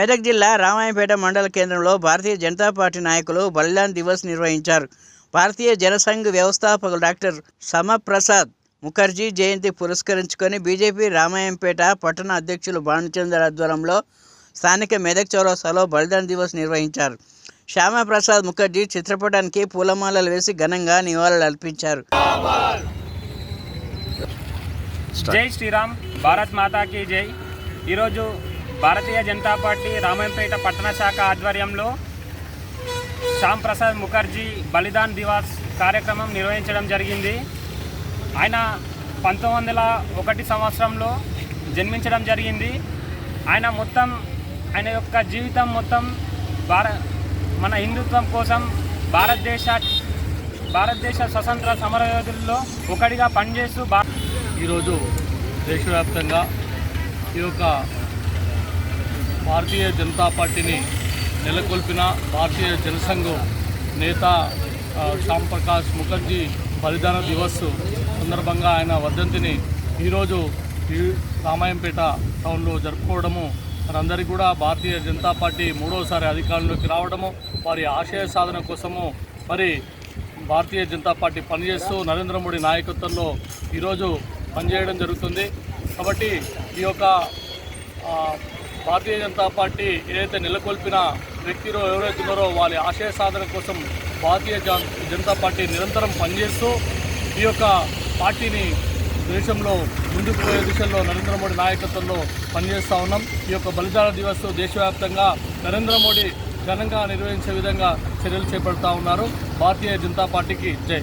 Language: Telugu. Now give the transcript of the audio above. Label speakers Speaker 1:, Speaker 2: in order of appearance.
Speaker 1: మెదక్ జిల్లా రామాయంపేట మండల కేంద్రంలో భారతీయ జనతా పార్టీ నాయకులు బలిదాన్ దివస్ నిర్వహించారు. భారతీయ జనసంఘ్ వ్యవస్థాపకులు డాక్టర్ సమప్రసాద్ ముఖర్జీ జయంతి పురస్కరించుకొని బీజేపీ రామాయంపేట పట్టణ అధ్యక్షులు భానుచందర్ ఆధ్వర్యంలో స్థానిక మెదక్ చౌరస్తాలో బలిదాన్ దివస్ నిర్వహించారు. శ్యామప్రసాద్ ముఖర్జీ చిత్రపటానికి పూలమాలలు వేసి ఘనంగా నివాళులు అర్పించారు.
Speaker 2: జై శ్రీరామ్ భారత్ మాతాకి జై. ఈరోజు భారతీయ జనతా పార్టీ రామాయంపేట పట్టణ శాఖ ఆధ్వర్యంలో శ్యామ్ ప్రసాద్ ముఖర్జీ బలిదాన్ దివాస్ కార్యక్రమం నిర్వహించడం జరిగింది. ఆయన పంతొమ్మిది వందల ఒకటి సంవత్సరంలో జన్మించడం జరిగింది. ఆయన మొత్తం ఆయన యొక్క జీవితం మొత్తం భార మన హిందుత్వం కోసం భారతదేశ భారతదేశ స్వతంత్ర సమరయోధుల్లో ఒకటిగా పనిచేస్తూ భా
Speaker 3: ఈరోజు దేశవ్యాప్తంగా ఈ యొక్క భారతీయ జనతా పార్టీని నెలకొల్పిన భారతీయ జనసంఘం నేత శ్యామ్ ప్రకాష్ ముఖర్జీ బలిదాన దివస్ సందర్భంగా ఆయన వర్ధంతిని ఈరోజు ఈ రామాయంపేట టౌన్లో జరుపుకోవడము మనందరికీ కూడా భారతీయ జనతా పార్టీ మూడోసారి అధికారంలోకి రావడము వారి ఆశయ సాధన కోసము మరి భారతీయ జనతా పార్టీ పనిచేస్తూ నరేంద్ర మోడీ నాయకత్వంలో ఈరోజు పనిచేయడం జరుగుతుంది. కాబట్టి ఈ యొక్క భారతీయ జనతా పార్టీ ఏదైతే నెలకొల్పిన వ్యక్తిలో ఎవరైతే ఉన్నారో వాళ్ళ ఆశయ సాధన కోసం భారతీయ జనతా పార్టీ నిరంతరం పనిచేస్తూ ఈ యొక్క పార్టీని దేశంలో ముందుకు పోయే దిశలో నరేంద్ర మోడీ నాయకత్వంలో పనిచేస్తూ ఉన్నాం. ఈ యొక్క బలిదాన దివస్ దేశవ్యాప్తంగా నరేంద్ర మోడీ ఘనంగా నిర్వహించే విధంగా చర్యలు చేపడతా ఉన్నారు. భారతీయ జనతా పార్టీకి జై.